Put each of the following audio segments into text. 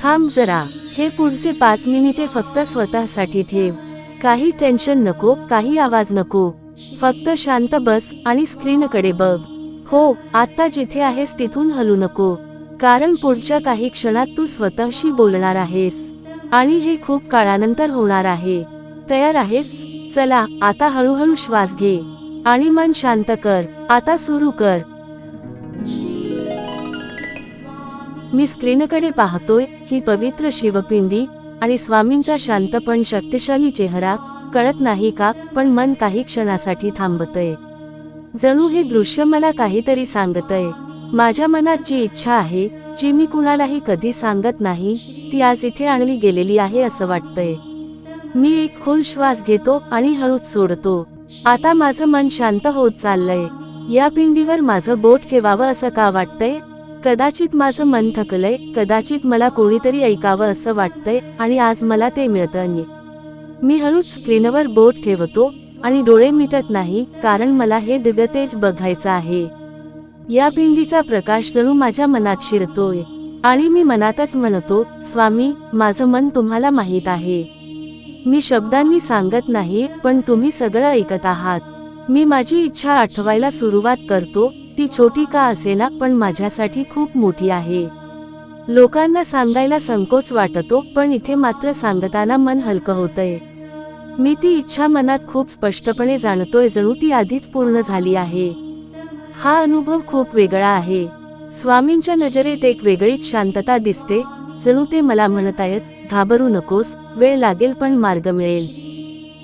थांब जरा हे पुढचे पाच मिनिटे फक्त स्वतःसाठी ठेव. काही टेन्शन नको काही आवाज नको. फक्त शांत बस आणि स्क्रीनकडे बघ. हो आता जिथे आहेस तिथून हलू नको. कारण पुढच्या काही क्षणात तू स्वतःशी बोलणार आहेस. आणि हे खूप काळानंतर होणार आहे. तयार आहेस? चला आता हळूहळू श्वास घे. आणि मन शांत कर. आता सुरू कर. मी स्क्रीनकडे पाहतोय ही पवित्र शिवपिंडी आणि स्वामींचा शांत पण शक्तिशाली चेहरा कळत नाही का पण मन काही क्षणासाठी थांबतय. जणू हे दृश्य मला काहीतरी सांगतय. माझ्या मनात जी इच्छा आहे जी मी कुणालाही कधी सांगत नाही ती आज इथे आणली गेलेली आहे असं वाटतंय. मी एक खोल श्वास घेतो आणि हळूच सोडतो. आता माझं मन शांत होत चाललंय. या पिंडीवर माझं बोट ठेवावं असं का वाटतंय? कदाचित माझं मन थकलंय कदाचित मला कोणीतरी ऐकावं असं वाटतंय आणि आज मला ते मिळतं मी हळूच स्क्रीनवर बोट ठेवतो आणि डोळे मिटत नाही कारण मला हे दिव्यतेज बघायचं आहे. या पिंडीचा प्रकाश जणू माझ्या मनात शिरतोय आणि मी मनातच म्हणतो स्वामी माझं मन तुम्हाला माहीत आहे. मी शब्दांनी सांगत नाही पण तुम्ही सगळं ऐकत आहात. मी माझी इच्छा आठवायला सुरुवात करतो ती छोटी का असेना पण माझ्यासाठी खूप मोठी आहे. लोकांना सांगायला संकोच वाटतो पण इथे मात्र सांगताना मन हलकं होतंय. मी ती इच्छा मनात खूप स्पष्टपणे जाणतोय जणू ती आधीच पूर्ण झाली आहे. हा अनुभव खूप वेगळा आहे. स्वामींच्या नजरेत एक वेगळीच शांतता दिसते जणू ते मला म्हणत आहेत घाबरू नकोस वेळ लागेल पण मार्ग मिळेल.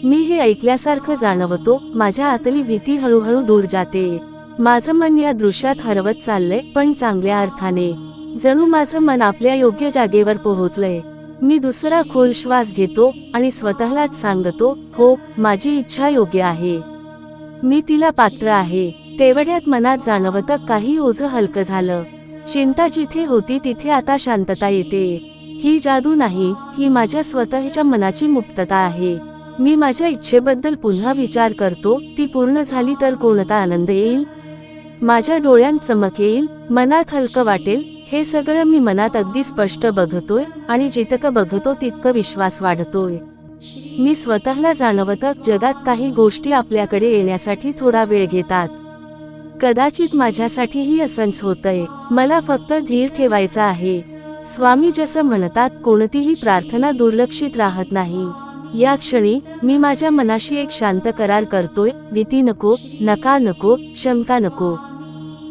मी हे ऐकल्यासारखं जाणवतो माझ्या आतली भीती हळूहळू दूर जाते. माझं मन या दृश्यात हरवत चाललंय पण चांगल्या अर्थाने. जणू माझं मन आपल्या योग्य जागेवर पोहोचलंय. मी दुसरा खोल श्वास घेतो आणि स्वतःलाच सांगतो हो माझी इच्छा योग्य आहे. मी तिला पात्र आहे. तेवढ्यात मनात जाणवतं काही ओझं हलकं झालं. चिंता जिथे होती तिथे आता शांतता येते. ही जादू नाही ही माझ्या स्वतःच्या मनाची मुक्तता आहे. मी माझ्या इच्छेबद्दल पुन्हा विचार करतो ती पूर्ण झाली तर कोणता आनंद येईल? माझ्या डोळ्यांत चमक येईल मनात हलकं वाटेल हे सगळं मी मनात अगदी स्पष्ट बघतोय आणि जितकं बघतो तितकं विश्वास वाढतोय. मी स्वतःला जाणवतं जगात काही गोष्टी आपल्याकडे येण्यासाठी थोडा वेळ घेतात. कदाचित माझ्यासाठीही असंच होतंय मला फक्त धीर ठेवायचा आहे. स्वामी जसं म्हणतात कोणतीही प्रार्थना दुर्लक्षित राहत नाही. या क्षणी मी माझ्या मनाशी एक शांत करार करतोय भीती नको नकार नको शंका नको.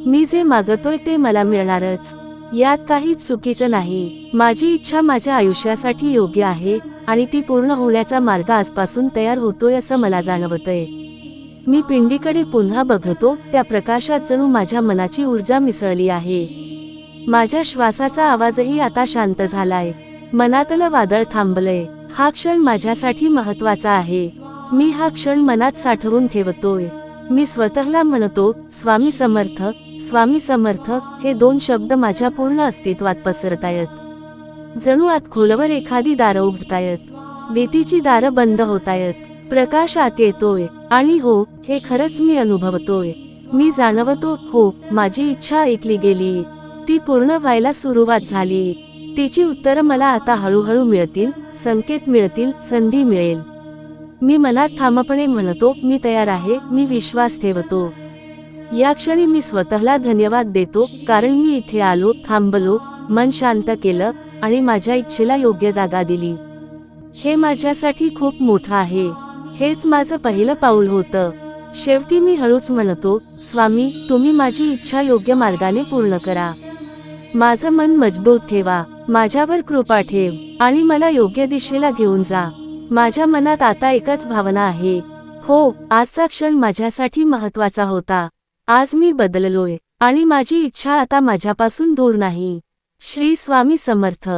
मी जे मागतोय ते मला मिळणारच. यात काहीच चुकीचं नाही. माझी इच्छा माझ्या आयुष्यासाठी योग्य आहे आणि ती पूर्ण होण्याचा मार्ग आजपासून तयार होतोय असं मला जाणवतंय. मी पिंडीकडे पुन्हा बघतो त्या प्रकाशात जणू माझ्या मनाची ऊर्जा मिसळली आहे. माझ्या श्वासाचा आवाजही आता शांत झालाय. मनातलं वादळ थांबलंय. हा क्षण माझ्यासाठी महत्त्वाचा आहे. मी हा क्षण मनात साठवून ठेवतोय. मी स्वतःला म्हणतो स्वामी समर्थ स्वामी समर्थ हे दोन शब्द माझ्या पूर्ण अस्तित्वात पसरतायत. जणू आत खोलवर एखादी दारं उघडतायत. भीतीची दारं बंद होतायत. प्रकाश आत येतोय. आणि हो हे खरंच मी अनुभवतोय. मी जाणवतो हो माझी इच्छा ऐकली गेली. ती पूर्ण व्हायला सुरुवात झाली. तिची उत्तरं मला आता हळूहळू मिळतील संकेत मिळतील संधी मिळेल. मी मनात ठामपणे म्हणतो मी तयार आहे मी विश्वास ठेवतो. या क्षणी मी स्वतःला धन्यवाद देतो कारण मी इथे आलो थांबलो मन शांत केलं आणि माझ्या इच्छेला योग्य जागा दिली. हे माझ्यासाठी खूप मोठं आहे. हेच माझं पहिलं पाऊल होतं. शेवटी मी हळूच म्हणतो स्वामी तुम्ही माझी इच्छा योग्य मार्गाने पूर्ण करा. माझं मन मजबूत ठेवा माझ्यावर कृपा ठेव आणि मला योग्य दिशेला घेऊन जा. माझ्या मनात आता एकच भावना आहे. हो आजचा क्षण माझ्यासाठी महत्त्वाचा होता. आज मी बदललोय. आणि माझी इच्छा आता माझ्यापासून दूर नाही. श्री स्वामी समर्थ.